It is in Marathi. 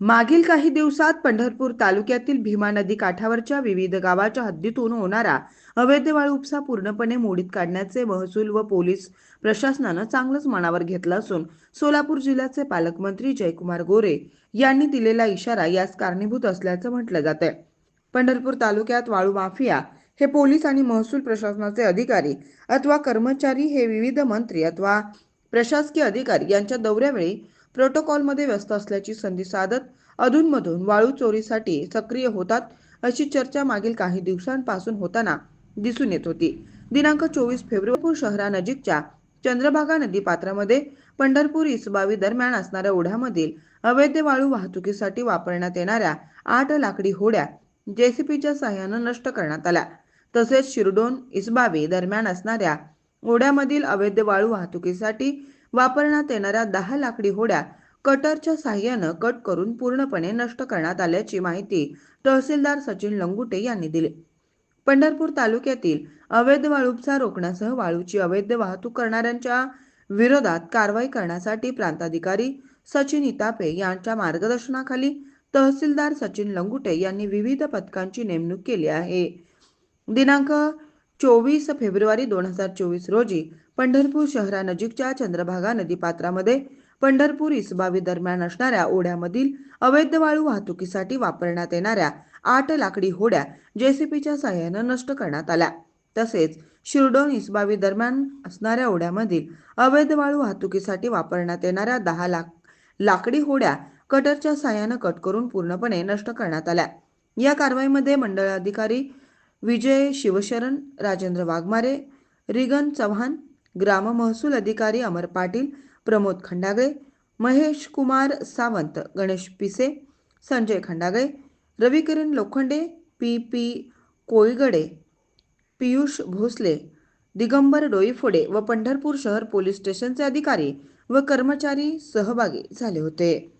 मागील काही दिवसात पंढरपूर तालुक्यातील भीमा नदी काठावरच्या विविध गावाच्या हद्दीतून होणारा अवैध वाळू उपसा पूर्णपणे मोडीत काढण्याचे महसूल व पोलीस प्रशासनानं चांगलंच मनावर घेतलं असून सोलापूर जिल्ह्याचे पालकमंत्री जयकुमार गोरे यांनी दिलेला इशारा यास कारणीभूत असल्याचं म्हटलं जात आहे पंढरपूर तालुक्यात वाळू माफिया हे पोलीस आणि महसूल प्रशासनाचे अधिकारी अथवा कर्मचारी हे विविध मंत्री अथवा प्रशासकीय अधिकारी यांच्या दौऱ्यावेळी प्रोटोकॉलमध्ये व्यस्त असल्याची संधी साधत अधूनमधून वाळू चोरीसाठी सक्रिय होतात अशी चर्चा मागील काही दिवसांपासून होताना दिसून येत होती. दिनांक चोवीस फेब्रुवारी शहरानजीकच्या चंद्रभागा नदी पात्रामध्ये पंढरपूर इसबावी दरम्यान असणाऱ्या ओढ्यामधील अवैध वाळू वाहतुकीसाठी वापरण्यात येणाऱ्या आठ लाकडी होड्या जेसीपीच्या सहाय्यानं नष्ट करण्यात आल्या. तसेच शिरडोन इसबावी दरम्यान असणाऱ्या ओढ्यामधील अवैध वाळू वाहतुकीसाठी वापरण्यात येणाऱ्या दहा लाकडी होड्या कटरच्या साह्यानं कट करून पूर्णपणे नष्ट करण्यात आल्याची माहिती तहसीलदार सचिन लंगुटे यांनी दिली. पंढरपूर तालुक्यातील अवैध वाळूपचा रोखण्यासह वाळूची अवैध वाहतूक करणाऱ्यांच्या विरोधात कारवाई करण्यासाठी प्रांताधिकारी सचिन इतापे यांच्या मार्गदर्शनाखाली तहसीलदार सचिन लंगुटे यांनी विविध पथकांची नेमणूक केली आहे. दिनांक चोवीस फेब्रुवारी दोन हजार चोवीस रोजी पंढरपूर शहरानजीकच्या चंद्रभागा नदीपात्रामध्ये पंढरपूर इसबावी दरम्यान असणाऱ्या ओढ्यामधील अवैध वाळू वाहतुकीसाठी वापरण्यात येणाऱ्या आठ लाकडी होड्या जेसीपीच्या सहाय्यानं नष्ट करण्यात आल्या. तसेच शिरडोन इसबावी दरम्यान असणाऱ्या ओढ्यामधील अवैध वाळू वाहतुकीसाठी वापरण्यात येणाऱ्या दहा लाख लाकडी होड्या कटरच्या साह्यानं कट करून पूर्णपणे नष्ट करण्यात आल्या. या कारवाईमध्ये मंडळ अधिकारी विजय शिवशरण राजेंद्र वाघमारे रिगन चव्हाण ग्राम महसूल अधिकारी अमर पाटील प्रमोद खंडागळे महेश कुमार सावंत गणेश पिसे संजय खंडागळे रविकिरण लोखंडे पी पी कोळगडे पियुष भोसले दिगंबर डोईफोडे व पंढरपूर शहर पोलीस स्टेशनचे अधिकारी व कर्मचारी सहभागी झाले होते.